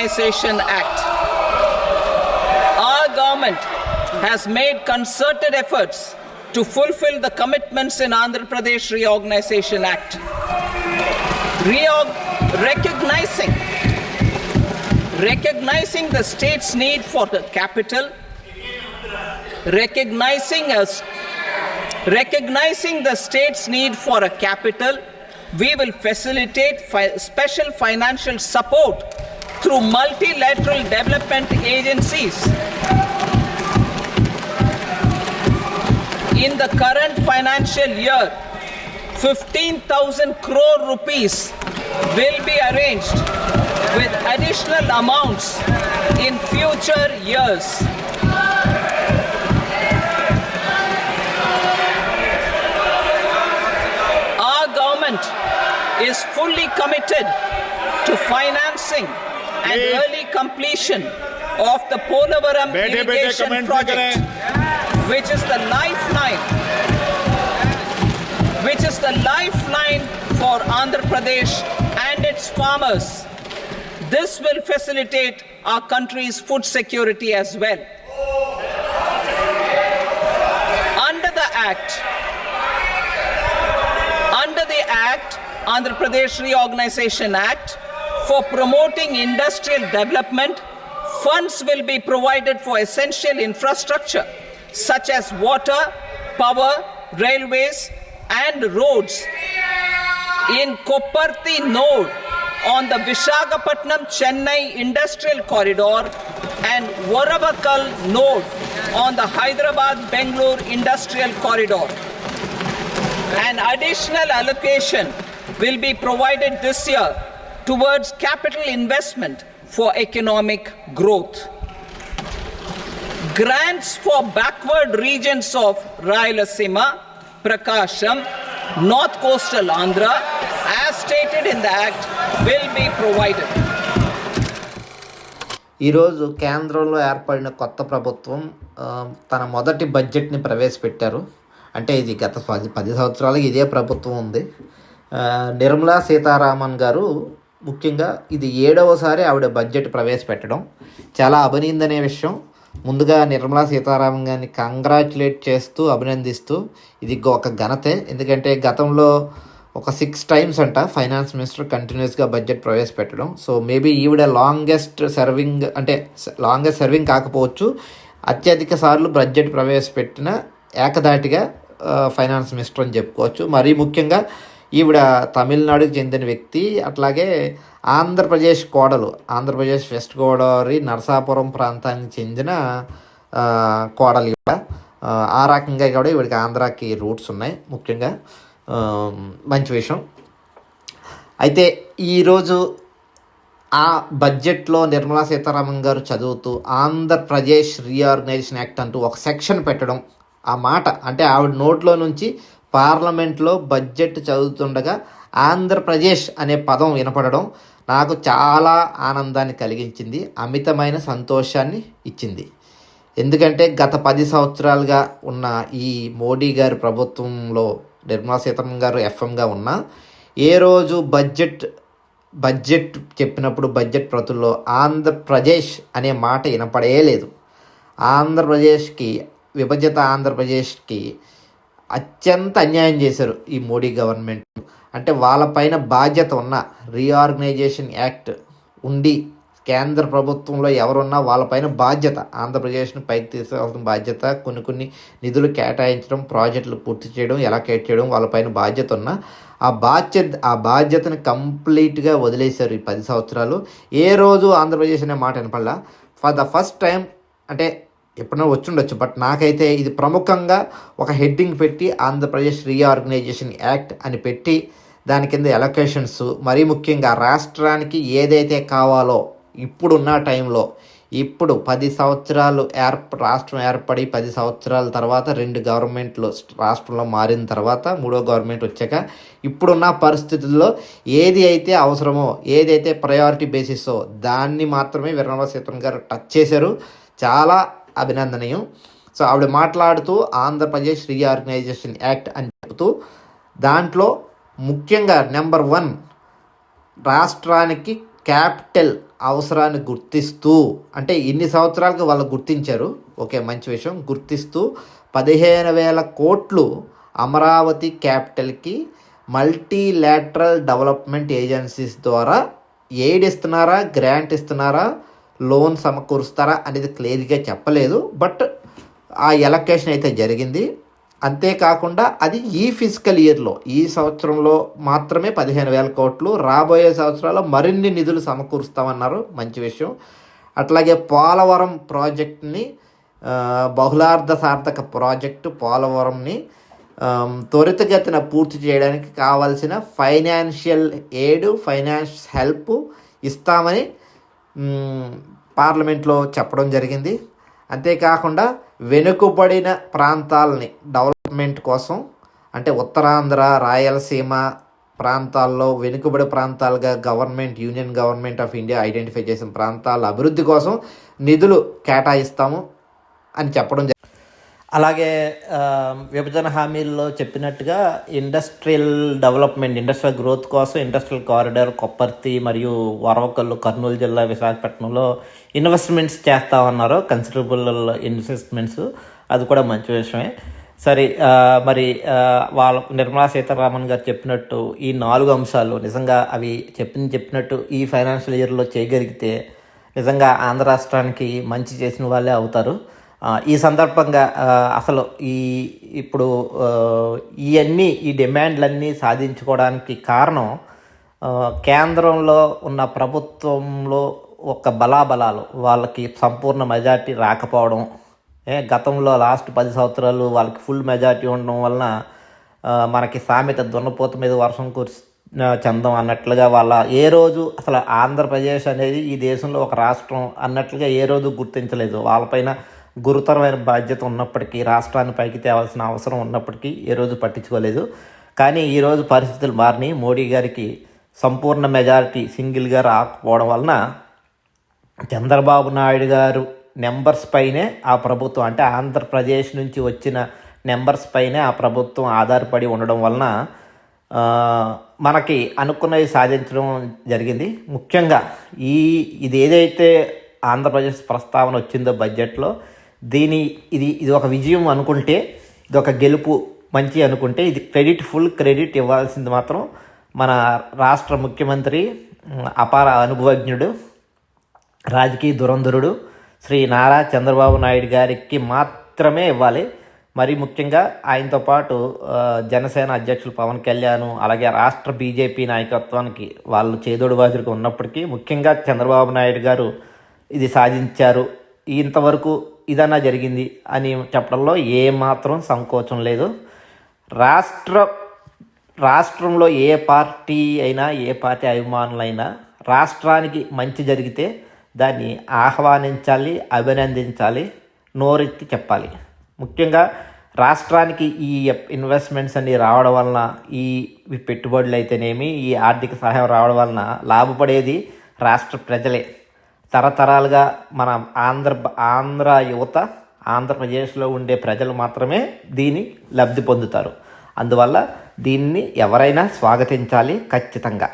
Reorganization Act. Our government has made concerted efforts to fulfill the commitments in Andhra Pradesh Reorganization Act. Reorg- recognizing recognizing the state's need for the capital, recognizing us recognizing the state's need for a capital, we will facilitate fi- special financial support through multilateral development agencies. In the current financial year, 15,000 crore rupees will be arranged with additional amounts in future years. Our government is fully committed to financing and early completion of the Polavaram irrigation project, which is the lifeline, which is the lifeline for Andhra Pradesh and its farmers. This will facilitate our country's food security as well. Under the Act, under the Act, Andhra Pradesh Reorganization Act, for promoting industrial development, funds will be provided for essential infrastructure such as water, power, railways, and roads in Koparthi node on the Vishakhapatnam Chennai Industrial Corridor and Varavakal node on the Hyderabad Bangalore Industrial Corridor. An additional allocation will be provided this year towards capital investment for economic growth. Grants for backward regions of Rayalaseema, Prakasham, North Coastal Andhra, as stated in the Act, will be provided. ఈరోజు కేంద్రంలో ఏర్పడిన కొత్త ప్రభుత్వం తన మొదటి బడ్జెట్ని ప్రవేశపెట్టారు అంటే ఇది గత పది పది సంవత్సరాలుగా ఇదే ప్రభుత్వం ఉంది నిర్మలా సీతారామన్ గారు ముఖ్యంగా ఇది ఏడవసారి ఆవిడ బడ్జెట్ ప్రవేశపెట్టడం. చాలా అభినందనే విషయం. ముందుగా నిర్మలా సీతారామన్ గారిని కంగ్రాచులేట్ చేస్తూ అభినందిస్తూ ఇది ఒక ఘనతే. ఎందుకంటే గతంలో ఒక సిక్స్ టైమ్స్ అంట ఫైనాన్స్ మినిస్టర్ కంటిన్యూస్గా బడ్జెట్ ప్రవేశపెట్టడం. సో మేబీ ఈవిడ లాంగెస్ట్ సర్వింగ్ అంటే లాంగెస్ట్ సర్వింగ్ కాకపోవచ్చు. అత్యధిక సార్లు బడ్జెట్ ప్రవేశపెట్టిన ఏకదాటిగా ఫైనాన్స్ మినిస్టర్ అని చెప్పుకోవచ్చు. మరీ ముఖ్యంగా ఈవిడ తమిళనాడుకి చెందిన వ్యక్తి అట్లాగే ఆంధ్రప్రదేశ్ కోడలు ఆంధ్రప్రదేశ్ వెస్ట్ గోదావరి నరసాపురం ప్రాంతానికి చెందిన కోడలు ఈవిడ. ఆ, రకంగా కూడా ఈవిడికి ఆంధ్రాకి రూట్స్ ఉన్నాయి ముఖ్యంగా. మంచి విషయం. అయితే ఈరోజు ఆ బడ్జెట్లో నిర్మలా సీతారామన్ గారు చదువుతూ ఆంధ్రప్రదేశ్ రీఆర్గనైజేషన్ యాక్ట్ అంటూ ఒక సెక్షన్ పెట్టడం ఆ మాట అంటే ఆవిడ నోట్లో నుంచి పార్లమెంట్లో బడ్జెట్ చదువుతుండగా ఆంధ్రప్రదేశ్ అనే పదం వినపడడం నాకు చాలా ఆనందాన్ని కలిగించింది అమితమైన సంతోషాన్ని ఇచ్చింది. ఎందుకంటే గత పది సంవత్సరాలుగా ఉన్న ఈ మోడీ గారి ప్రభుత్వంలో నిర్మలా సీతారామన్ గారు ఎఫ్ఎంగా ఉన్న ఏ రోజు బడ్జెట్ బడ్జెట్ చెప్పినప్పుడు బడ్జెట్ ప్రతుల్లో ఆంధ్రప్రదేశ్ అనే మాట వినపడే లేదు ఆంధ్రప్రదేశ్కి విభజిత ఆంధ్రప్రదేశ్కి అత్యంత అన్యాయం చేశారు ఈ మోడీ గవర్నమెంట్. అంటే వాళ్ళపైన బాధ్యత ఉన్న రీఆర్గనైజేషన్ యాక్ట్ ఉండి కేంద్ర ప్రభుత్వంలో ఎవరున్నా వాళ్ళపైన బాధ్యత ఆంధ్రప్రదేశ్ను పైకి తీసుకోవాల్సిన బాధ్యత కొన్ని కొన్ని నిధులు కేటాయించడం ప్రాజెక్టులు పూర్తి చేయడం ఎలా కేట్ చేయడం వాళ్ళపైన బాధ్యత ఉన్న ఆ బాధ్యత ఆ బాధ్యతను కంప్లీట్గా వదిలేశారు ఈ పది సంవత్సరాలు. ఏ రోజు ఆంధ్రప్రదేశ్ అనే మాట వినపడలా? ఫర్ ద ఫస్ట్ టైం అంటే ఎప్పుడైనా వచ్చిండొచ్చు. బట్ నాకైతే ఇది ప్రముఖంగా ఒక హెడ్డింగ్ పెట్టి ఆంధ్రప్రదేశ్ రీఆర్గనైజేషన్ యాక్ట్ అని పెట్టి దాని కింద ఎలొకేషన్స్ మరీ ముఖ్యంగా రాష్ట్రానికి ఏదైతే కావాలో ఇప్పుడున్న టైంలో ఇప్పుడు పది సంవత్సరాలు ఏర్ప రాష్ట్రం ఏర్పడి పది సంవత్సరాల తర్వాత రెండు గవర్నమెంట్లు రాష్ట్రంలో మారిన తర్వాత మూడో గవర్నమెంట్ వచ్చాక ఇప్పుడున్న పరిస్థితుల్లో ఏది అయితే అవసరమో ఏదైతే ప్రయారిటీ బేసిస్సో దాన్ని మాత్రమే విరణవ సీతన్ గారు టచ్ చేశారు. చాలా అభినందనీయం. సో ఆవిడ మాట్లాడుతూ ఆంధ్రప్రదేశ్ రీఆర్గనైజేషన్ యాక్ట్ అని చెబుతూ దాంట్లో ముఖ్యంగా నెంబర్ వన్ రాష్ట్రానికి క్యాపిటల్ అవసరాన్ని గుర్తిస్తూ అంటే ఇన్ని సంవత్సరాలకు వాళ్ళు గుర్తించారు. ఓకే మంచి విషయం. గుర్తిస్తూ పదిహేను వేల కోట్లు అమరావతి క్యాపిటల్కి మల్టీలాటరల్ డెవలప్మెంట్ ఏజెన్సీస్ ద్వారా ఎయిడ్ ఇస్తున్నారా గ్రాంట్ ఇస్తున్నారా లోన్ సమకూరుస్తారా అనేది క్లియర్గా చెప్పలేదు బట్ ఆ ఎలకేషన్ అయితే జరిగింది. అంతేకాకుండా అది ఈ ఫిజికల్ ఇయర్లో ఈ సంవత్సరంలో మాత్రమే పదిహేను వేల కోట్లు రాబోయే సంవత్సరాల్లో మరిన్ని నిధులు సమకూరుస్తామన్నారు. మంచి విషయం. అట్లాగే పోలవరం ప్రాజెక్ట్ని బహుళార్థ సార్థక ప్రాజెక్టు పోలవరంని త్వరితగతిన పూర్తి చేయడానికి కావాల్సిన ఫైనాన్షియల్ ఎయిడ్ ఫైనాన్స్ హెల్ప్ ఇస్తామని పార్లమెంట్లో చెప్పడం జరిగింది. అంతేకాకుండా వెనుకబడిన ప్రాంతాలని డెవలప్మెంట్ కోసం అంటే ఉత్తరాంధ్ర రాయలసీమ ప్రాంతాల్లో వెనుకబడి ప్రాంతాలుగా government union government of India identify చేసిన ప్రాంతాల అభివృద్ధి కోసం నిధులు కేటాయిస్తాము అని చెప్పడం జరిగింది అలాగే విభజన హామీల్లో చెప్పినట్టుగా ఇండస్ట్రియల్ డెవలప్మెంట్ ఇండస్ట్రియల్ గ్రోత్ కోసం ఇండస్ట్రియల్ కారిడార్ కొప్పర్తి మరియు వరవకల్లు కర్నూలు జిల్లా విశాఖపట్నంలో ఇన్వెస్ట్మెంట్స్ చేస్తామన్నారు. Considerable investments. అది కూడా మంచి విషయమే. సరే మరి వాళ్ళ నిర్మలా సీతారామన్ గారు చెప్పినట్టు ఈ నాలుగు అంశాలు నిజంగా అవి చెప్పింది చెప్పినట్టు ఈ ఫైనాన్షియల్ ఇయర్లో చేయగలిగితే నిజంగా ఆంధ్ర రాష్ట్రానికి మంచి చేసిన వాళ్ళే అవుతారు. ఈ సందర్భంగా అసలు ఈ ఇప్పుడు ఇవన్నీ ఈ డిమాండ్లన్నీ సాధించుకోవడానికి కారణం కేంద్రంలో ఉన్న ప్రభుత్వంలో ఒక బలాబలాలు వాళ్ళకి సంపూర్ణ మెజార్టీ రాకపోవడం గతంలో లాస్ట్ పది సంవత్సరాలు వాళ్ళకి ఫుల్ మెజార్టీ ఉండడం వలన మనకి సామెత దున్నపోత మీద వర్షం కురిసి ఆ, చందం అన్నట్లుగా వాళ్ళ ఏ రోజు అసలు ఆంధ్రప్రదేశ్ అనేది ఈ దేశంలో ఒక రాష్ట్రం అన్నట్లుగా ఏ రోజు గుర్తించలేదు. వాళ్ళపైన గురుతరమైన బాధ్యత ఉన్నప్పటికీ రాష్ట్రాన్ని పైకి తేవాల్సిన అవసరం ఉన్నప్పటికీ ఏ రోజు పట్టించుకోలేదు. కానీ ఈరోజు పరిస్థితులు మారిని. మోడీ గారికి సంపూర్ణ మెజారిటీ సింగిల్గా రాకపోవడం వలన చంద్రబాబు నాయుడు గారు నెంబర్స్ పైనే ఆ ప్రభుత్వం అంటే ఆంధ్రప్రదేశ్ నుంచి వచ్చిన నెంబర్స్ పైనే ఆ ప్రభుత్వం ఆధారపడి ఉండడం వలన మనకి అనుకున్నవి సాధించడం జరిగింది. ముఖ్యంగా ఈ ఇది ఏదైతే ఆంధ్రప్రదేశ్ ప్రస్తావన వచ్చిందో బడ్జెట్లో దీని ఇది ఇది ఒక విజయం అనుకుంటే ఇది ఒక గెలుపు మంచి అనుకుంటే ఇది క్రెడిట్ ఫుల్ క్రెడిట్ ఇవ్వాల్సింది మాత్రం మన రాష్ట్ర ముఖ్యమంత్రి అపార అనుభవజ్ఞుడు రాజకీయ దురంధరుడు శ్రీ నారా చంద్రబాబు నాయుడు గారికి మాత్రమే ఇవ్వాలి. మరి ముఖ్యంగా ఆయనతో పాటు జనసేన అధ్యక్షులు పవన్ కళ్యాణ్ అలాగే రాష్ట్ర బీజేపీ నాయకత్వానికి వాళ్ళు చేదోడు బాజులుగా ఉన్నప్పటికీ ముఖ్యంగా చంద్రబాబు నాయుడు గారు ఇది సాధించారు. ఇంతవరకు ఇదన్నా జరిగింది అని చెప్పడంలో ఏమాత్రం సంకోచం లేదు. రాష్ట్ర రాష్ట్రంలో ఏ పార్టీ అయినా ఏ పార్టీ అభిమానులైనా రాష్ట్రానికి మంచి జరిగితే దాన్ని ఆహ్వానించాలి అభినందించాలి నోరెత్తి చెప్పాలి. ముఖ్యంగా రాష్ట్రానికి ఈ ఇన్వెస్ట్మెంట్స్ అన్ని రావడం వలన ఈ ఈ పెట్టుబడులు అయితేనేమి ఈ ఆర్థిక సహాయం రావడం వలన లాభపడేది రాష్ట్ర ప్రజలే. తరతరాలుగా మన ఆంధ్ర ఆంధ్ర యువత ఆంధ్రప్రదేశ్లో ఉండే ప్రజలు మాత్రమే దీని లబ్ధి పొందుతారు. అందువల్ల దీన్ని ఎవరైనా స్వాగతించాలి ఖచ్చితంగా.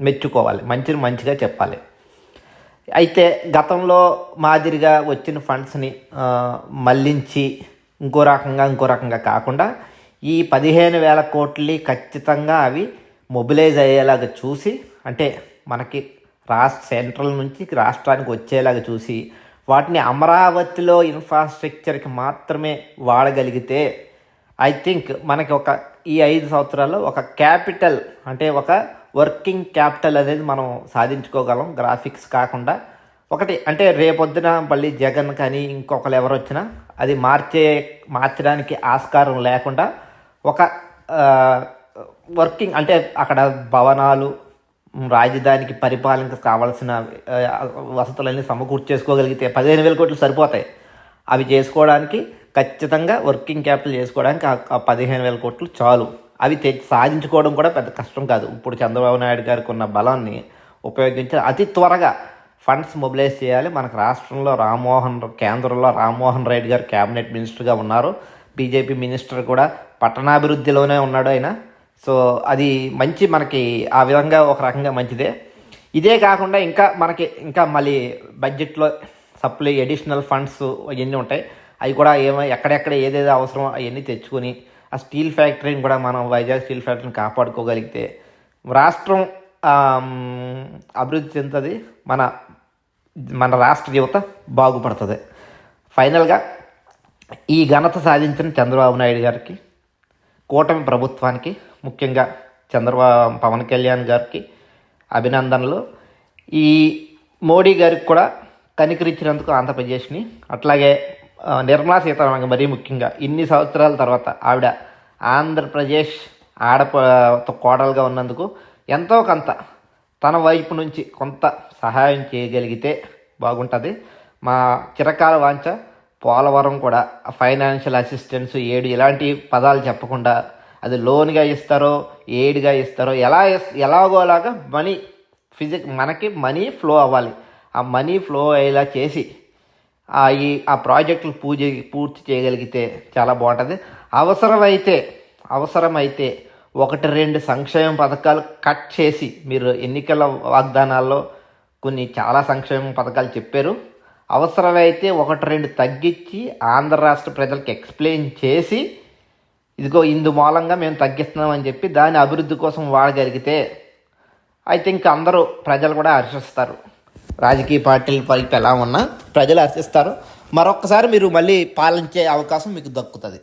మెచ్చుకోవాలి. మంచిని మంచిగా చెప్పాలి. అయితే గతంలో మాదిరిగా వచ్చిన ఫండ్స్ని మళ్ళించి ఇంకో రకంగా ఇంకో రకంగా కాకుండా ఈ పదిహేను వేల కోట్లని ఖచ్చితంగా అవి మొబిలైజ్ అయ్యేలాగా చూసి అంటే మనకి రాష్ట్ర సెంట్రల్ నుంచి రాష్ట్రానికి వచ్చేలాగా చూసి వాటిని అమరావతిలో ఇన్ఫ్రాస్ట్రక్చర్కి మాత్రమే వాడగలిగితే ఐ థింక్ మనకి ఒక ఈ ఐదు సంవత్సరాల్లో ఒక క్యాపిటల్ అంటే ఒక వర్కింగ్ క్యాపిటల్ అనేది మనం సాధించుకోగలం గ్రాఫిక్స్ కాకుండా. ఒకటి అంటే రేపొద్దున మళ్ళీ జగన్ కానీ ఇంకొకరు ఎవరు వచ్చినా అది మార్చే మార్చడానికి ఆస్కారం లేకుండా ఒక వర్కింగ్ అంటే అక్కడ భవనాలు రాజధానికి పరిపాలనకు కావాల్సిన వసతులన్నీ సమకూర్చేసుకోగలిగితే పదిహేను వేల కోట్లు సరిపోతాయి. అవి చేసుకోవడానికి ఖచ్చితంగా వర్కింగ్ క్యాపిటల్ చేసుకోవడానికి ఆ- పదిహేను వేల కోట్లు చాలు. అవి తె సాధించుకోవడం కూడా పెద్ద కష్టం కాదు. ఇప్పుడు చంద్రబాబు నాయుడు గారికి ఉన్న బలాన్ని ఉపయోగించి అతి త్వరగా ఫండ్స్ మొబిలైజ్ చేయాలి. మనకు రాష్ట్రంలో రామ్మోహన్ కేంద్రంలో రామ్మోహన్ రెడ్డి గారు క్యాబినెట్ మినిస్టర్గా ఉన్నారు. బీజేపీ మినిస్టర్ కూడా పట్టణాభివృద్ధిలోనే ఉన్నాడు ఆయన. సో అది మంచి మనకి ఆ విధంగా ఒక రకంగా మంచిదే. ఇదే కాకుండా ఇంకా మనకి ఇంకా మళ్ళీ బడ్జెట్లో సప్లై అడిషనల్ ఫండ్స్ అవన్నీ ఉంటాయి. అవి కూడా ఏమో ఎక్కడెక్కడ ఏదేదో అవసరమో అవన్నీ తెచ్చుకొని ఆ స్టీల్ ఫ్యాక్టరీని కూడా మనం వైజాగ్ స్టీల్ ఫ్యాక్టరీని కాపాడుకోగలిగితే రాష్ట్రం అభివృద్ధి చెందుతుంది. మన మన రాష్ట్ర యువత బాగుపడుతుంది. ఫైనల్గా ఈ ఘనత సాధించిన చంద్రబాబు నాయుడు గారికి కూటమి ప్రభుత్వానికి ముఖ్యంగా చంద్రబాబు పవన్ కళ్యాణ్ గారికి అభినందనలు. ఈ మోడీ గారికి కూడా కనికరించినందుకు ఆంధ్రప్రదేశ్ని అట్లాగే నిర్మలా సీతారామన్ మరీ ముఖ్యంగా ఇన్ని సంవత్సరాల తర్వాత ఆవిడ ఆంధ్రప్రదేశ్ ఆడప కోడలుగా ఉన్నందుకు ఎంతో కొంత తన వైపు నుంచి కొంత సహాయం చేయగలిగితే బాగుంటుంది. మా చిరకాల వాంచ పోలవరం కూడా ఫైనాన్షియల్ అసిస్టెన్స్ ఏడు ఇలాంటి పదాలు చెప్పకుండా అది లోన్గా ఇస్తారో ఏడుగా ఇస్తారో ఎలా ఎలాగోలాగా మనీ ఫిజిక్ మనకి మనీ ఫ్లో అవ్వాలి. ఆ మనీ ఫ్లో అయ్యేలా చేసి ఆ ఈ ఆ ప్రాజెక్టులు పూజ పూర్తి చేయగలిగితే చాలా బాగుంటుంది. అవసరమైతే అవసరమైతే ఒకటి రెండు సంక్షేమ పథకాలు కట్ చేసి మీరు ఎన్నికల వాగ్దానాల్లో కొన్ని చాలా సంక్షేమ పథకాలు చెప్పారు. అవసరమైతే ఒకటి రెండు తగ్గించి ఆంధ్ర రాష్ట్ర ప్రజలకు ఎక్స్ప్లెయిన్ చేసి ఇదిగో ఇందు మూలంగా మేము తగ్గిస్తున్నామని చెప్పి దాని అభివృద్ధి కోసం వాడగలిగితే ఐ థింక్ అందరూ ప్రజలు కూడా హర్షిస్తారు. రాజకీయ పార్టీల వైపు ఎలా ఉన్నా ప్రజలు హర్షిస్తారు. మరొకసారి మీరు మళ్ళీ పాలించే అవకాశం మీకు దక్కుతుంది.